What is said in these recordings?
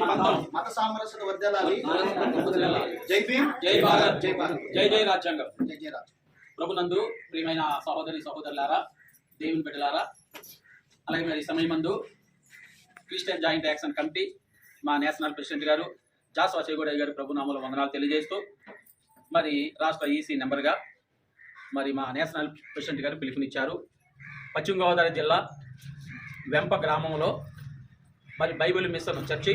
మత సామరస్యత వర్ధిల్లాలి జై భీమ్. జై భారత్. జై భారత్. జై జై రాజ్యాంగం. జై జై రాజ్ ప్రభునందు ప్రియమైన సహోదరి సహోదరులారా దేవుని బిడ్డలారా అలాగే మరి ఈ సమయమందు క్రిస్టియన్ జాయింట్ యాక్షన్ కమిటీ మా national president garu Joshua Chegodayya గారు ప్రభునామల వందనాలు తెలియజేస్తూ మరి రాష్ట్ర ఈసీ నెంబర్గా మరి మా నేషనల్ ప్రెసిడెంట్ గారు పిలుపునిచ్చారు. పశ్చిమ గోదావరి జిల్లా వెంప గ్రామంలో మరి బైబిల్ మిషన్ చర్చి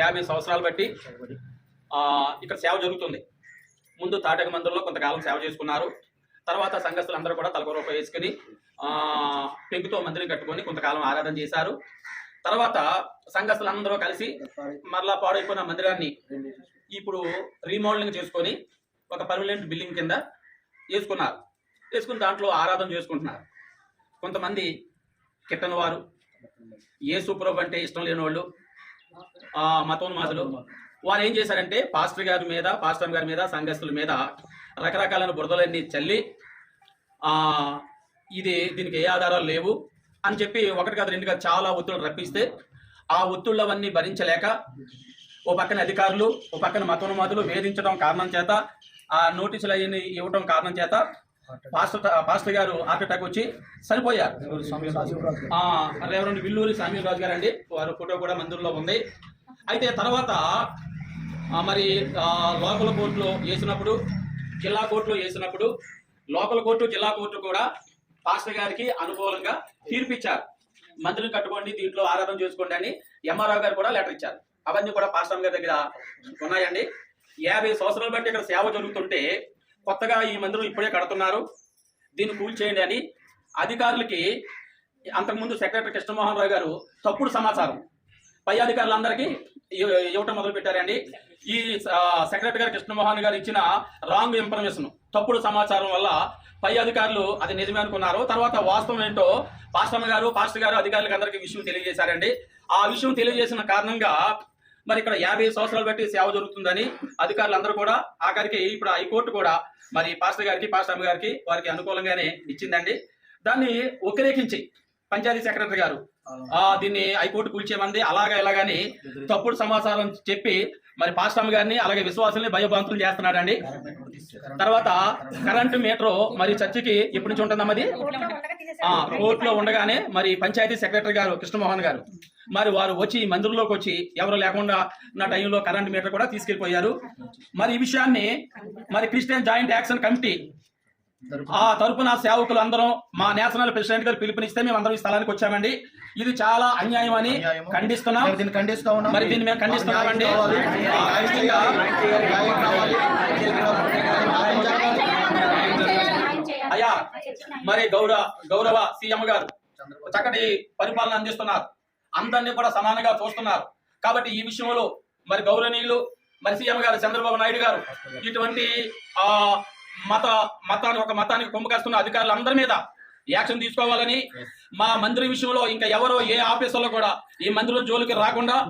యాభై సంవత్సరాలు బట్టి ఇక్కడ సేవ జరుగుతుంది. ముందు తాటక మందిరంలో కొంతకాలం సేవ చేసుకున్నారు. తర్వాత సంఘస్థులందరూ కూడా తలకు వేసుకుని పెంకుతో మందిరం కట్టుకొని కొంతకాలం ఆరాధన చేశారు. తర్వాత సంఘస్థులందరూ కలిసి మరలా పాడైపోయిన మందిరాన్ని ఇప్పుడు రీమోడలింగ్ చేసుకొని ఒక పర్మనెంట్ బిల్డింగ్ కింద వేసుకున్నారు. వేసుకుని దాంట్లో ఆరాధన చేసుకుంటున్నారు. కొంతమంది కిట్టని వారు ఏ సూప్రభు అంటే ఇష్టం లేని వాళ్ళు మతోన్మాదులు. వారు ఏం చేశారంటే పాస్టర్ గారి మీద పాస్టర్ గారి మీద సంఘస్థుల మీద రకరకాలైన బురదలన్నీ చల్లి ఇది దీనికి ఏ ఆధారాలు లేవు అని చెప్పి ఒకటి కాదు రెండుగా చాలా ఒత్తిళ్ళు రప్పిస్తే ఆ ఒత్తిళ్ళు అవన్నీ భరించలేక ఓ పక్కన అధికారులు ఓ పక్కన మతోన్మాదులు వేధించడం కారణం చేత ఆ నోటీసులు అవన్నీ ఇవ్వడం కారణం చేత pastor pastor garu heart attack వచ్చి చనిపోయారు. రెవరెండ్ విల్లూరి సామీర్ రాజు గారు అండి వారి ఫోటో కూడా మందిరంలో ఉంది. అయితే తర్వాత మరి లోకల్ కోర్టులో వేసినప్పుడు జిల్లా కోర్టులో వేసినప్పుడు లోకల్ కోర్టు జిల్లా కోర్టు కూడా పాస్టర్ గారికి అనుకూలంగా తీర్పిచ్చారు. మంత్రులు కట్టుకోండి దీంట్లో ఆరాధన చేసుకోండి అని ఎంఆర్ఓ గారు కూడా లెటర్ ఇచ్చారు. అవన్నీ కూడా పాస్టర్ గారి దగ్గర ఉన్నాయండి. యాభై సంవత్సరాలు బట్టి ఇక్కడ సేవ జరుగుతుంటే కొత్తగా ఈ మందిరం ఇప్పుడే కడుతున్నారు. దీన్ని కూల్చేయండి అని అధికారులకి అంతకుముందు సెక్రటరీ కృష్ణమోహన్ రావు గారు తప్పుడు సమాచారం. పై అధికారులందరికీ ఇవ్వటం మొదలు పెట్టారండి. ఈ సెక్రటరీ గారు కృష్ణమోహన్ గారు ఇచ్చిన రాంగ్ ఇన్ఫర్మేషన్ తప్పుడు సమాచారం వల్ల పై అధికారులు అది నిజమే అనుకున్నారు. తర్వాత వాస్తవం ఏంటో పాస్టర్ గారు పాస్టర్ గారు అధికారులకు అందరికీ విషయం తెలియజేశారండి. ఆ విషయం తెలియజేసిన కారణంగా మరి ఇక్కడ యాభై సంవత్సరాలు బట్టి సేవ జరుగుతుందని అధికారులందరూ కూడా ఆఖరికి ఇప్పుడు హైకోర్టు కూడా మరి పాస్టర్ గారికి పాస్టర్ గారికి వారికి అనుకూలంగానే ఇచ్చిందండి. దాన్ని వ్యతిరేకించి పంచాయతీ సెక్రటరీ గారు ఆ దీన్ని హైకోర్టు కూల్చేమంది అలాగా ఇలాగని తప్పుడు సమాచారం చెప్పి మరి పాస్టమ్ గారిని అలాగే విశ్వాసుల్ని భయభ్రాంతులు చేస్తున్నాడండి తర్వాత కరెంటు మీటర్ మరి చర్చికి ఎప్పటి నుంచి ఉంటుందమ్మది ఆ కోర్టులో ఉండగానే మరి పంచాయతీ సెక్రటరీ గారు కృష్ణమోహన్ గారు. మరి వారు వచ్చి మందిరంలోకి వచ్చి ఎవరు లేకుండా నా టైంలో కరెంట్ మీటర్ కూడా తీసుకెళ్ళిపోయారు మరి ఈ విషయాన్ని మరి క్రిస్టియన్ జాయింట్ యాక్షన్ కమిటీ ఆ తరపున సేవకులు అందరం మా నేషనల్ ప్రెసిడెంట్ గారు పిలుపునిస్తే మేము అందరం ఈ స్థలానికి వచ్చామండి. ఇది చాలా అన్యాయం అని ఖండిస్తున్నాం. దీన్ని ఖండిస్తా ఉన్నాం. మరి దీన్ని మేము ఖండిస్తున్నామండి. అయ్యా మరి గౌరవ గౌరవ సీఎం గారు చక్కటి పరిపాలన అందిస్తున్నారు. అందరినీ కూడా సమానంగా చూస్తున్నారు. కాబట్టి ఈ విషయంలో మరి గౌరవనీయులు మరి సీఎం గారు చంద్రబాబు నాయుడు గారు ఇటువంటి ఆ మత మతాన్ని ఒక మతానికి కుంభకస్తున్న అధికారులు అందరి మీద యాక్షన్ తీసుకోవాలని మా మందిరం విషయంలో ఇంకా ఎవరో ఏ ఆఫీసులో కూడా ఈ మందిరం జోలికి రాకుండా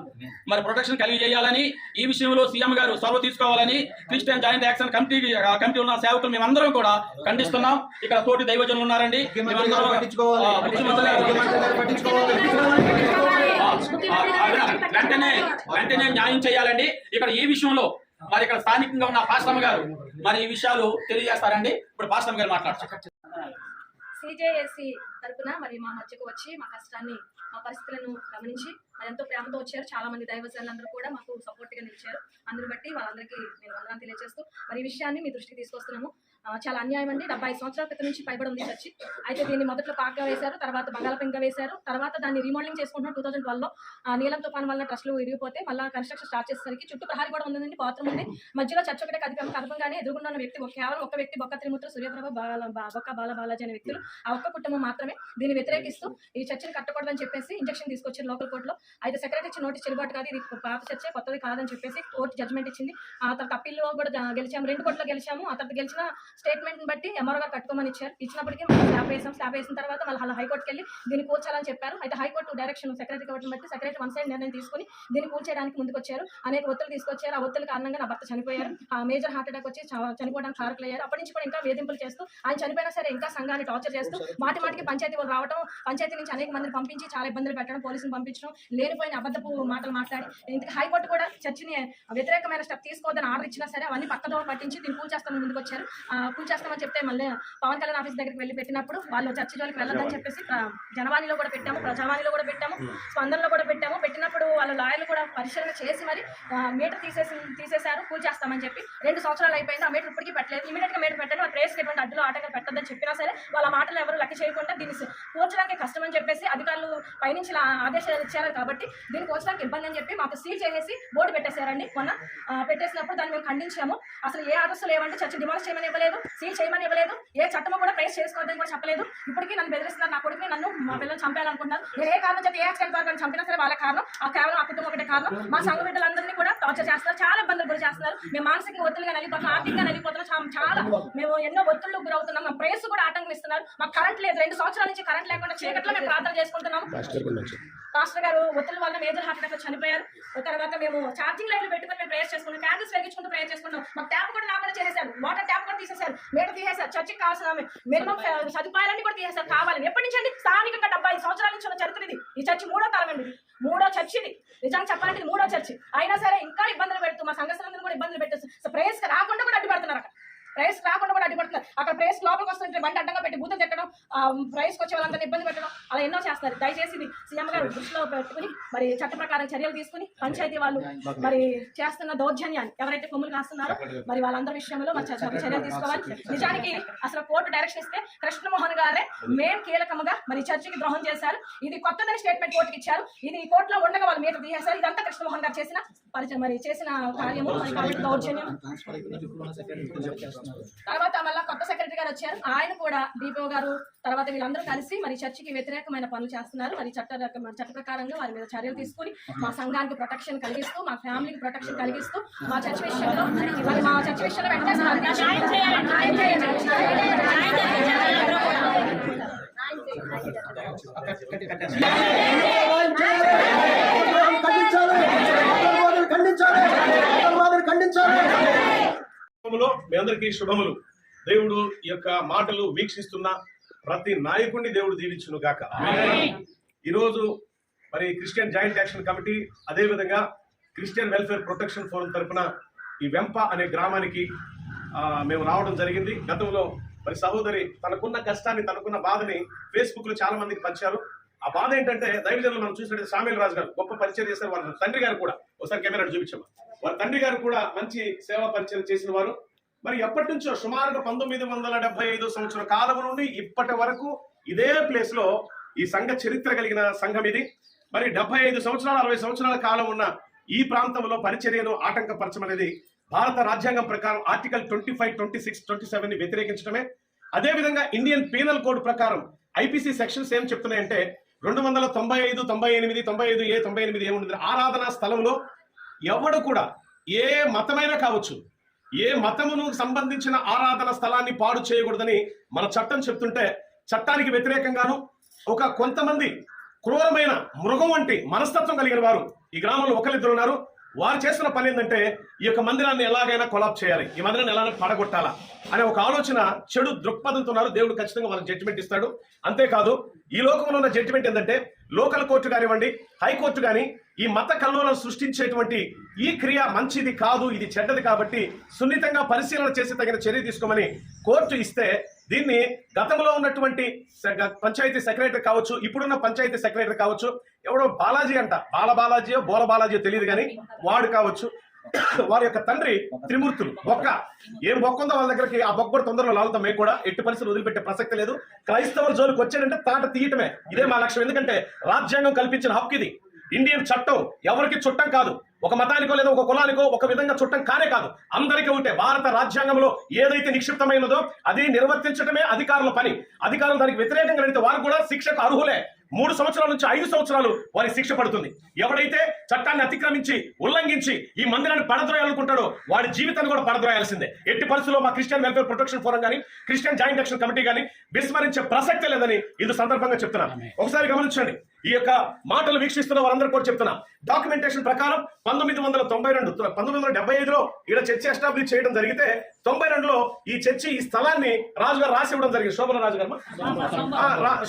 మరి ప్రొటెక్షన్ కలిగి చేయాలని ఈ విషయంలో సీఎం గారు చొరవ తీసుకోవాలని Christian joint action committee committee ఉన్న సేవకులు మేమందరం కూడా ఖండిస్తున్నాం. ఇక్కడ తోటి దైవజనులు ఉన్నారండి ముఖ్యమంత్రి గారు మేమందరం- పట్టించుకోవాలి. ఆ, ముఖ్యమంత్రి గారు ముఖ్యమంత్రి గారు పట్టించుకోవాలి. ఆ, ఆ, వెంటనే వెంటనే న్యాయం చేయాలండి. ఇక్కడ ఈ విషయంలో మరి ఇక్కడ స్థానికంగా ఉన్న పాశ్రమ గారు మరి ఈ విషయాలు తెలియజేస్తారండి. ఇప్పుడు పాశ్రమ గారు మాట్లాడతారు. సిజేఎస్సి తరపున మరి మా మధ్యకు వచ్చి మా కష్టాన్ని మా పరిస్థితులను గమనించి మరి ఎంతో ప్రేమతో వచ్చారు. చాలా మంది దైవజనులందరూ కూడా మాకు సపోర్ట్గా నిలిచారు. అందుని బట్టి వాళ్ళందరికీ నేను వందనాలు తెలియజేస్తూ మరి ఈ విషయాన్ని మీ దృష్టికి తీసుకొస్తున్నాము. చాలా అన్యాయం అండి. డెబ్బై సంవత్సరాల క్రితం నుంచి పైబడి ఉంది చర్చి. అయితే దీన్ని మొదట్లో పాక్గా వేశారు తర్వాత బంగాళపింగా వేశారు తర్వాత దాన్ని రీమోడలింగ్ చేసుకుంటున్నాం టూ థౌసండ్ ట్వెల్వ్లో నీలం తుఫాన్ వల్ల ట్రస్ట్లు విరిగిపోతే మళ్ళీ కన్స్ట్రక్షన్ స్టార్ట్ చేసేసరికి చుట్టూ ప్రహారీ కూడా ఉందండి బాత్రూమ్ ఉంది. మధ్యలో చర్చ్ ఒకటే కదిపం కదపంగానే ఎదుర్కొన్న వ్యక్తి ఒక- కేవలం ఒక వ్యక్తి బొక్క త్రిమూర్తులు సూర్యప్రభ బాల బొక్క బాల బాలాజీ అనే వ్యక్తులు. ఆ ఒక్క కుటుంబం మాత్రమే దీన్ని వ్యతిరేకిస్తూ ఈ చర్చని కట్టకూడదని చెప్పేసి ఇంజక్షన్ తీసుకొచ్చారు లోకల్ కోర్టులో. అయితే సెక్రటరీ ఇచ్చిన నోటీస్ చెల్లుబాటు కాదు ఇది పాత చర్చే కొత్తది కాదని చెప్పేసి కోర్టు జడ్జ్మెంట్ ఇచ్చింది. ఆ తర్వాత అప్పీల్లో కూడా గెలిచాము. రెండు కోట్లో గెలిచాము. ఆ తర్వాత గెలిచిన స్టేట్మెంట్ బట్టి ఎంఆర్ఓ గారు కట్టుకోమని ఇచ్చారు. ఇచ్చినప్పటికీ మనం స్లాబ్ వేసాం. స్లాబ్ వేసిన తర్వాత మళ్ళీ అలా హైకోర్టుకి వెళ్ళి దీన్ని కూర్చాలని చెప్పారు. అయితే హైకోర్టు డైరెక్షన్ సెక్రటరీ కాబట్టి బట్టి సెక్రటరీ వన్ సైడ్ నిర్ణయం తీసుకుని దీన్ని కూర్చేయడానికి ముందుకు వచ్చారు అనేక ఒత్తిడి తీసుకొచ్చారు. ఆ ఒత్తిడి కారణంగా నా భర్త చనిపోయారు. ఆ మేజర్ హార్ట్ అటాక్ వచ్చి చనిపోవడానికి కారకులయ్యారు. అప్పటి నుంచి కూడా ఇంకా వేధింపులు చేస్తూ ఆయన చనిపోయినా సరే ఇంకా సంఘాన్ని టార్చర్ చేస్తూ మాటి మాటికి పంచాయతీ వాళ్ళు రావడం పంచాయతీ నుంచి అనేక మందిని పంపించి చాలా ఇబ్బందులు పెట్టడం పోలీసులు పంపించడం లేనిపోయిన అబద్ధపు మాటలు మాట్లాడి ఇంతకు హైకోర్టు కూడా చర్చిని వ్యతిరేకమైన స్టెప్ తీసుకోవద్దని ఆర్డర్ ఇచ్చినా సరే అవన్నీ పక్కదో పట్టించి దీన్ని కూల్ చేస్తామని ముందుకు వచ్చారు కూల్ చేస్తామని చెప్తే మళ్ళీ పవన్ కళ్యాణ్ ఆఫీస్ దగ్గరికి వెళ్ళి పెట్టినప్పుడు వాళ్ళు చర్చి జోలికి వెళ్ళొద్దని చెప్పేసి జనవాణిలో కూడా పెట్టాము ప్రజావాణిలో కూడా పెట్టాము స్పందనలో కూడా పెట్టాము. పెట్టినప్పుడు వాళ్ళ లాయర్లు కూడా పరిశీలన చేసి మరి మీటర్ తీసేసి తీసేశారు కూల్ చేస్తామని చెప్పి. రెండు సంవత్సరాలు అయిపోయింది ఆ మీటర్ ఇప్పటికీ పెట్టలేదు. ఇమీడియట్గా మీటర్ పెట్టండి వాళ్ళ ప్రేస్కి ఎటువంటి అడ్డులు ఆటగా పెట్టద్దని చెప్పినా సరే వాళ్ళ మాటలు ఎవరు లెక్క చేయకుండా దీన్ని కూర్చడానికి కష్టం అని చెప్పేసి అధికారులు పైనుంచి ఆదేశాలు ఇచ్చారు కాబట్టి దీన్ని కూర్చడానికి ఇబ్బంది అని చెప్పి మాకు సీల్ చేసేసి బోర్డు పెట్టేశారండి. మొన్న పెట్టేసినప్పుడు దాన్ని మేము ఖండించాము. అసలు ఏ ఆర్డర్స్ లేవంటే చర్చ డిమాలిష్ చేయమని ఇవ్వలేదు. సీల్ చేయమని ఇవ్వలేదు ఏ చట్టము కూడా ప్రైస్ చేసుకోవద్దని కూడా చెప్పలేదు. ఇప్పటికీ నన్ను బెదిరిస్తున్నారు నా కొడుకుని నన్ను మా పిల్లలు చంపాలనుకుంటున్నారు నేను ఏ కారణం చేత ఏ యాక్సిడెంట్ ద్వారా చంపినా సరే వాళ్ళ కారణం ఆ కేవలం ఆ కుటుంబం ఒకటే కారణం. మా సంఘ బిడ్డలందరినీ కూడా టార్చర్ చేస్తున్నారు చాలా ఇబ్బందులు గురి చేస్తున్నారు. మేము మానసికంగా ఒత్తిడిగా నలిగిపోతున్నాం ఆర్థికంగా నలిగిపోతున్నాం చాలా మేము ఎన్నో ఒత్తిళ్ళకు గురవుతున్నాం మా ప్రేస్ కూడా ఆటంకం ఇస్తున్నారు. మాకు కరెంట్ లేదు రెండు సంవత్సరాల నుంచి కరెంట్ లేకుండా చీకట్లో మేము ప్రార్థన చేసుకుంటున్నాం మాస్టర్ గారు ఒత్తిడి వల్ల మేజర్ హార్ట్ అటాక్ చనిపోయారు. తర్వాత మేము ఛార్జింగ్ లైన్లు పెట్టుకుని మేము ప్రేయర్ చేసుకున్నాం. క్యాండిల్స్ వెలిగించుకుంటూ ప్రేయర్ చేసుకున్నాం. మాకు ట్యాప్ కూడా లేకుండా చేసేసారు వాటర్ ట్యాప్ కూడా తీసేశారు. మేట తీసేశారు. చర్చికి కావాల్సిన మినిమం సదుపాయాలన్నీ కూడా తీసేశారు. కావాలని ఎప్పటి నుంచి అండి స్థానికంగా డెబ్బై ఐదు సంవత్సరాల నుంచి ఉన్న చరిత్ర ఇది. ఈ చర్చి మూడో తరం అండి. మూడో చర్చి ఇది. నిజంగా చెప్పాలంటే ఇది మూడో చర్చి అయినా సరే ఇంకా ఇబ్బందులు పెడుతూ మా సంఘస్థలందరూ కూడా ఇబ్బందులు పెట్టేసి సో ప్రేయర్స్ రాకుండా కూడా అడ్డుపడుతున్నారు అక్కడ. ప్రైస్ రాకుండా కూడా అడ్డుపడుతున్నారు. అక్కడ ప్రైస్ లోపలికి వస్తుంటే బండి అడ్డంగా పెట్టి బూతులు తిట్టడం ప్రైస్కి వచ్చే వాళ్ళందరినీ ఇబ్బంది పెట్టడం అలా ఎన్నో చేస్తారు. దయచేసి ఇది సీఎం గారు దృష్టిలో పెట్టుకుని మరి చట్ట ప్రకారం చర్యలు తీసుకుని పంచాయతీ వాళ్ళు మరి చేస్తున్న దౌర్జన్యాన్ని ఎవరైతే కొమ్ములు కాస్తున్నారో మరి వాళ్ళందరి విషయంలో మరి చర్యలు తీసుకోవాలి. నిజానికి అసలు కోర్టు డైరెక్షన్ ఇస్తే కృష్ణమోహన్ గారే మెయిన్ కీలకముగా మరి చర్చికి ద్రోహం చేశారు. ఇది కొత్తదని స్టేట్మెంట్ కోర్టుకి ఇచ్చారు. ఇది కోర్టులో ఉండగా వాళ్ళు మీటర్ తీసేశారు. ఇదంతా కృష్ణమోహన్ గారు చేసిన పరిచయం మరి చేసిన కార్యము మరి దౌర్జన్యం. తర్వాత మళ్ళీ కొత్త సెక్రటరీ గారు వచ్చారు ఆయన కూడా డిపో గారు తర్వాత వీళ్ళందరూ కలిసి మరి చర్చికి వ్యతిరేకమైన పనులు చేస్తున్నారు మరి చట్ట చట్ట ప్రకారంగా వారి మీద చర్యలు తీసుకుని మా సంఘానికి ప్రొటెక్షన్ కలిగిస్తూ మా ఫ్యామిలీకి ప్రొటెక్షన్ కలిగిస్తూ మా చర్చ్ విషయంలో మరి మా చర్చ్ విషయంలో వెంటనే శుభములు. మీ అందరికీ శుభములు. దేవుడు ఈ యొక్క మాటలు వీక్షిస్తున్న ప్రతి నాయకుడిని దేవుడు దీవించును గాక. ఈరోజు మరి క్రిస్టియన్ జాయింట్ యాక్షన్ కమిటీ అదే విధంగా క్రిస్టియన్ వెల్ఫేర్ ప్రొటెక్షన్ ఫోరం తరపున ఈ వెంప అనే గ్రామానికి ఆ, మేము రావడం జరిగింది. గతంలో మరి సహోదరి తనకున్న కష్టాన్ని తనకున్న బాధని ఫేస్బుక్లో చాలా మందికి పంచారు. ఆ బాధ ఏంటంటే దైవజనులు మనం చూసినట్టు సామీల్ రాజు గారు గొప్ప పరిచయం చేశారు. వాళ్ళ తండ్రి గారు కూడా. ఒకసారి కెమెరా చూపించాము వారి తండ్రి గారు కూడా మంచి సేవా పరిచయం చేసిన వారు. మరి ఎప్పటి నుంచో సుమారుగా పంతొమ్మిది వందల డెబ్బై ఐదు సంవత్సరాల కాలం నుండి ఇప్పటి వరకు ఇదే ప్లేస్లో ఈ సంఘ చరిత్ర కలిగిన సంఘం ఇది. మరి డెబ్బై ఐదు సంవత్సరాల అరవై సంవత్సరాల కాలం ఉన్న ఈ ప్రాంతంలో పరిచర్యను ఆటంకపరచమనేది భారత రాజ్యాంగం ప్రకారం article twenty five twenty six twenty సెవెన్ని వ్యతిరేకించడమే. అదేవిధంగా ఇండియన్ పీనల్ కోడ్ ప్రకారం ఐపీసీ సెక్షన్స్ ఏం చెప్తున్నాయంటే రెండు వందల తొంభై ఐదు తొంభై ఎనిమిది తొంభై ఐదు ఏ తొంభై ఎనిమిది ఏముంటుంది ఆరాధనా స్థలంలో ఎవడు కూడా ఏ మతమైనా కావచ్చు ఏ మతమును సంబంధించిన ఆరాధన స్థలాన్ని పాడు చేయకూడదని మన చట్టం చెప్తుంటే చట్టానికి వ్యతిరేకంగాను ఒక కొంతమంది క్రూరమైన మృగం వంటి మనస్తత్వం కలిగిన వారు ఈ గ్రామంలో ఒకరిద్దరు ఉన్నారు. వారు చేస్తున్న పని ఏంటంటే ఈ యొక్క మందిరాన్ని ఎలాగైనా కొలాప్ చేయాలి. ఈ మందిరాన్ని ఎలాగైనా పడగొట్టాలా అనే ఒక ఆలోచన చెడు దృక్పథంతో ఉన్నారు. దేవుడు ఖచ్చితంగా వాళ్ళకి జడ్జిమెంట్ ఇస్తాడు. అంతేకాదు ఈ లోకంలో ఉన్న జడ్జిమెంట్ ఏంటంటే లోకల్ కోర్టు కానివ్వండి హైకోర్టు కానీ ఈ మత కల్లోలను సృష్టించేటువంటి ఈ క్రియ మంచిది కాదు ఇది చెడ్డది కాబట్టి సున్నితంగా పరిశీలన చేసి తగిన చర్య తీసుకోమని కోర్టు ఇస్తే దీన్ని గతంలో ఉన్నటువంటి పంచాయతీ సెక్రటరీ కావచ్చు ఇప్పుడున్న పంచాయతీ సెక్రటరీ కావచ్చు ఎవడో బాలాజీ అంట. బాల బాలాజీయో బోల బాలాజీయో తెలియదు కానీ వాడు కావచ్చు. వారి యొక్క తండ్రి త్రిమూర్తులు బొక్క. ఏం బొక్క ఉందో వాళ్ళ దగ్గరికి ఆ బొక్క కూడా తొందరలో లాగుతాం మేము కూడా. ఎట్టి పరిస్థితులు వదిలిపెట్టే ప్రసక్తి లేదు. క్రైస్తవుల జోలికి వచ్చాడంటే తాట తీయటమే. ఇదే మా లక్ష్యం. ఎందుకంటే రాజ్యాంగం కల్పించిన హక్కు ఇది. ఇండియన్ చట్టం ఎవరికి చుట్టం కాదు. ఒక మతానికో లేదా ఒక కులానికో ఒక విధంగా చుట్టం కానే కాదు. అందరికీ ఉంటే భారత రాజ్యాంగంలో ఏదైతే నిక్షిప్తమైనదో అది నిర్వర్తించడమే అధికారుల పని. అధికారులు దానికి వ్యతిరేకంగా నడితే వారు కూడా శిక్షకు అర్హులే. మూడు సంవత్సరాల నుంచి ఐదు సంవత్సరాలు వారి శిక్ష పడుతుంది. ఎవడైతే చట్టాన్ని అతిక్రమించి ఉల్లంఘించి ఈ మందిరాన్ని పడద్రోయాలనుకుంటాడో వాడి జీవితాన్ని కూడా పడద్రోయాల్సిందే. ఎట్టి పరిస్థితుల్లో మా క్రిస్టియన్ వెల్ఫేర్ ప్రొటెక్షన్ ఫోరం కానీ క్రిస్టియన్ జాయింట్ యాక్షన్ కమిటీ కానీ విస్మరించే ప్రసక్తే లేదని ఇది సందర్భంగా చెప్తున్నాను. ఒకసారి గమనించండి. ఈ యొక్క మాటలు వీక్షిస్తున్న వారందరూ కూడా చెప్తున్నా. డాక్యుమెంటేషన్ ప్రకారం పంతొమ్మిది వందల తొంభై రెండు పంతొమ్మిది వందల డెబ్బై ఐదులో ఇక్కడ చర్చి ఎస్టాబ్లిష్ చేయడం జరిగితే తొంభై రెండులో ఈ చర్చి ఈ స్థలాన్ని రాజుగారు రాసి ఇవ్వడం జరిగింది. శోభన రాజు గారు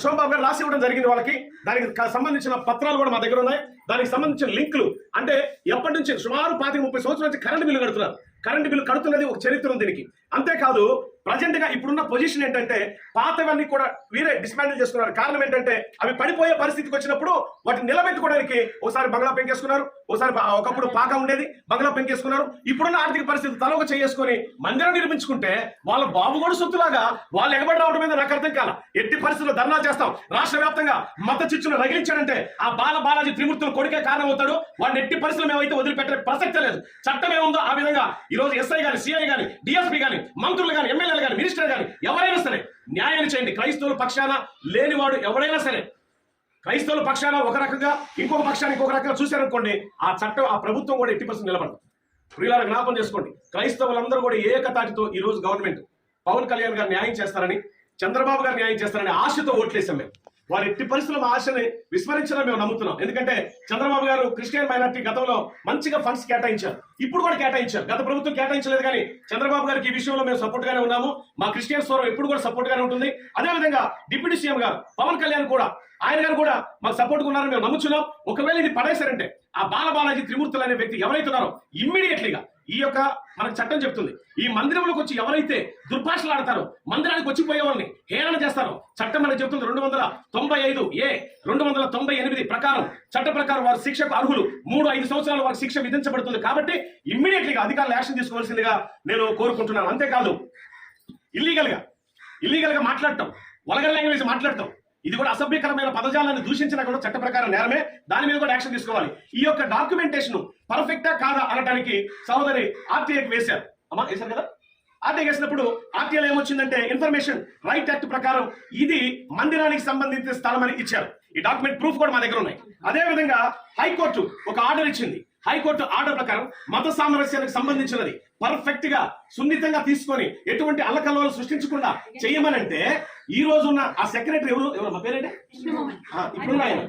శోభబాబు గారు రాసి ఇవ్వడం జరిగింది వాళ్ళకి. దానికి సంబంధించిన పత్రాలు కూడా మా దగ్గర ఉన్నాయి. దానికి సంబంధించిన లింకులు. అంటే ఎప్పటి నుంచి సుమారు పాతిక ముప్పై సంవత్సరాల నుంచి కరెంట్ బిల్లు కడుతున్నారు. కరెంట్ బిల్లు కడుతున్నది ఒక చరిత్ర ఉంది దీనికి. అంతేకాదు ప్రజెంట్గా ఇప్పుడున్న పొజిషన్ ఏంటంటే పాతవన్నీ కూడా వీరే డిస్మాండిల్ చేసుకున్నారు. కారణం ఏంటంటే అవి పడిపోయే పరిస్థితికి వచ్చినప్పుడు వాటిని నిలబెట్టుకోవడానికి ఒకసారి బంగ్లా పెంకేసుకున్నారు. ఒకసారి ఒకప్పుడు పాక ఉండేది బంగ్లా పెంకేసుకున్నారు. ఇప్పుడున్న ఆర్థిక పరిస్థితి తలొక చేసుకొని మందిరం నిర్మించుకుంటే వాళ్ళ బాబు కూడా సొత్తులాగా వాళ్ళు ఎగబడి రావడం మీద నాకు అర్థం కాల. ఎట్టి పరిస్థితుల్లో ధర్నా చేస్తాం. రాష్ట్ర వ్యాప్తంగా మత చిచ్చును రగిలించాడంటే ఆ బాల బాలాజీ త్రిమూర్తులు కొడుకే కారణం అవుతాడు వాడిని ఎట్టి పరిస్థితులు మేమైతే వదిలిపెట్టే ప్రసక్తే లేదు. చట్టం ఏముందో ఆ విధంగా ఈ రోజు ఎస్ఐ గాని సిఐ గాని డిఎస్పీ గాని మంత్రులు గాని ఎమ్మెల్యేలు గాని మినిస్టర్ గాని ఎవరైనా సరే న్యాయం చేయండి. క్రైస్తవుల పక్షాన లేనివాడు ఎవరైనా సరే క్రైస్తవుల పక్షాన ఒక రకంగా ఇంకొక పక్షాన్ని ఇంకొక రకంగా చూశారనుకోండి ఆ చట్టం ఆ ప్రభుత్వం కూడా ఎట్టి పరిస్థితి నిలబడదు. ప్రియుల జ్ఞాపం చేసుకోండి. క్రైస్తవులందరూ కూడా ఏకతాటితో ఈ రోజు గవర్నమెంట్ పవన్ కళ్యాణ్ గారు న్యాయం చేస్తారని చంద్రబాబు గారు న్యాయం చేస్తారని ఆశతో ఓట్లేసాం మేము. వారి ఎట్టి పరిస్థితుల్లో మా ఆశని విస్మరించడం మేము నమ్ముతున్నాం. ఎందుకంటే చంద్రబాబు గారు క్రిస్టియన్ మైనార్టీ గతంలో మంచిగా ఫండ్స్ కేటాయించారు. ఇప్పుడు కూడా కేటాయించారు. గత ప్రభుత్వం కేటాయించలేదు కానీ చంద్రబాబు గారికి ఈ విషయంలో మేము సపోర్ట్ గానే ఉన్నాము. మా క్రిస్టియన్ స్వరం ఎప్పుడు కూడా సపోర్ట్ గానే ఉంటుంది. అదేవిధంగా డిప్యూటీ సీఎం గారు పవన్ కళ్యాణ్ కూడా ఆయన గారు కూడా మాకు సపోర్ట్ ఉన్నారని మేము నమ్ముచున్నాం. ఒకవేళ ఇది పడేశారంటే ఆ బాలబాలాజీ త్రిమూర్తులు అనే వ్యక్తి ఎవరైతున్నారో ఇమ్మీడియట్లీగా ఈ యొక్క మనకు చట్టం చెప్తుంది. ఈ మందిరంలోకి వచ్చి ఎవరైతే దుర్భాషలు ఆడతారో మందిరానికి వచ్చిపోయే వాళ్ళని హేళన చేస్తారో చట్టం మనకు చెప్తుంది రెండు వందల తొంభై ఐదు ఏ రెండు వందల తొంభై ఎనిమిది ప్రకారం చట్ట ప్రకారం వారి శిక్షకు అర్హులు. మూడు ఐదు సంవత్సరాలు వారికి శిక్ష విధించబడుతుంది కాబట్టి ఇమ్మీడియట్లీగా అధికారులు యాక్షన్ తీసుకోవాల్సిందిగా నేను కోరుకుంటున్నాను. అంతేకాదు ఇల్లీగల్గా ఇల్లీగల్గా మాట్లాడటం వలగర్ లాంగ్వేజ్ మాట్లాడటం ఇది కూడా అసభ్యకరమైన పదజాలాన్ని దూషించిన కూడా చట్ట ప్రకారం నేరమే. దాని మీద కూడా యాక్షన్ తీసుకోవాలి. ఈ యొక్క డాక్యుమెంటేషన్ పర్ఫెక్టా కాదా అనడానికి సహోదరి ఆర్టీఐకి వేశారు. అమ్మా వేశారు కదా? ఆర్టీఐ వేసినప్పుడు ఆర్టీఐలో ఏమొచ్చిందంటే ఇన్ఫర్మేషన్ రైట్ యాక్ట్ ప్రకారం ఇది మందిరానికి సంబంధించిన స్థలం అని ఇచ్చారు. ఈ డాక్యుమెంట్ ప్రూఫ్ కూడా మా దగ్గర ఉన్నాయి. అదే విధంగా హైకోర్టు ఒక ఆర్డర్ ఇచ్చింది. హైకోర్టు ఆర్డర్ ప్రకారం మత సామరస్యానికి సంబంధించినది. పర్ఫెక్ట్గా సున్నితంగా తీసుకొని ఎటువంటి అల్లకల్లోలు సృష్టించకుండా చేయమనంటే ఈ రోజు ఉన్న ఆ సెక్రటరీ ఎవరు? ఎవరు? మా పేరేంటి? ఆ, ఇప్పుడున్న ఆయన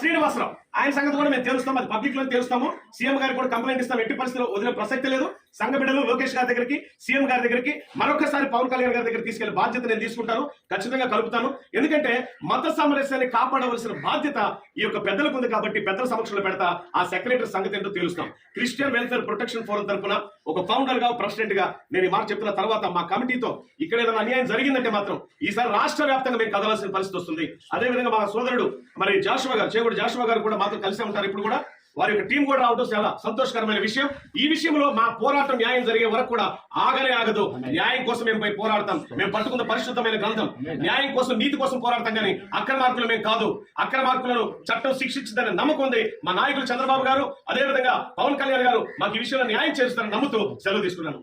శ్రీనివాసరావు ఆయన సంగతి కూడా మేము తెలుస్తాం అది పబ్లిక్లో తెలుస్తాము. సీఎం గారికి కూడా కంప్లైంట్ ఇస్తాం ఎట్టి పరిస్థితుల్లో వదిలే ప్రసక్తి లేదు. సంఘ బిడ్డలు లోకేష్ గారి దగ్గరికి సీఎం గారి దగ్గరికి మరొకసారి పవన్ కళ్యాణ్ గారి దగ్గరికి తీసుకెళ్ళే బాధ్యత నేను తీసుకుంటాను ఖచ్చితంగా కలుపుతాను. ఎందుకంటే మత సామరస్యాన్ని కాపాడవలసిన బాధ్యత ఈ యొక్క పెద్దలకు ఉంది కాబట్టి పెద్దల సమక్షంలో పెడతా ఆ సెక్రటరీ సంగతి ఏంటో తెలుస్తాం. క్రిస్టియన్ వెల్ఫేర్ ప్రొటెక్షన్ ఫోరం తరపున ఒక ఫౌండర్గా ప్రెసిడెంట్గా నేను ఈ మాట చెప్పిన తర్వాత మా కమిటీతో ఇక్కడ ఏదైనా అన్యాయం జరిగిందంటే మాత్రం ఈసారి రాష్ట్ర వ్యాప్తంగా మేము కదలాల్సిన పరిస్థితి వస్తుంది. అదే విధంగా మా సోదరుడు మరి జాషువా గారు చేగుడు జాషువా గారు కూడా మాతో కలిసే ఉంటారు. ఇప్పుడు కూడా వారి యొక్క టీం కూడా రావడం చాలా సంతోషకరమైన విషయం. ఈ విషయంలో మా పోరాటం న్యాయం జరిగే వరకు కూడా ఆగనే ఆగదు. న్యాయం కోసం మేము పోయి పోరాడతాం. మేము పట్టుకున్న పరిశుద్ధమైన గ్రంథం. న్యాయం కోసం నీతి కోసం పోరాడతాం కానీ అక్రమార్కులు మేము కాదు. అక్రమార్కులను చట్టం శిక్షించిందనే నమ్మకం ఉంది మా నాయకులు చంద్రబాబు గారు. అదే విధంగా పవన్ కళ్యాణ్ గారు మాకు ఈ విషయంలో న్యాయం చేస్తారని నమ్ముతూ సెలవు తీసుకున్నాను.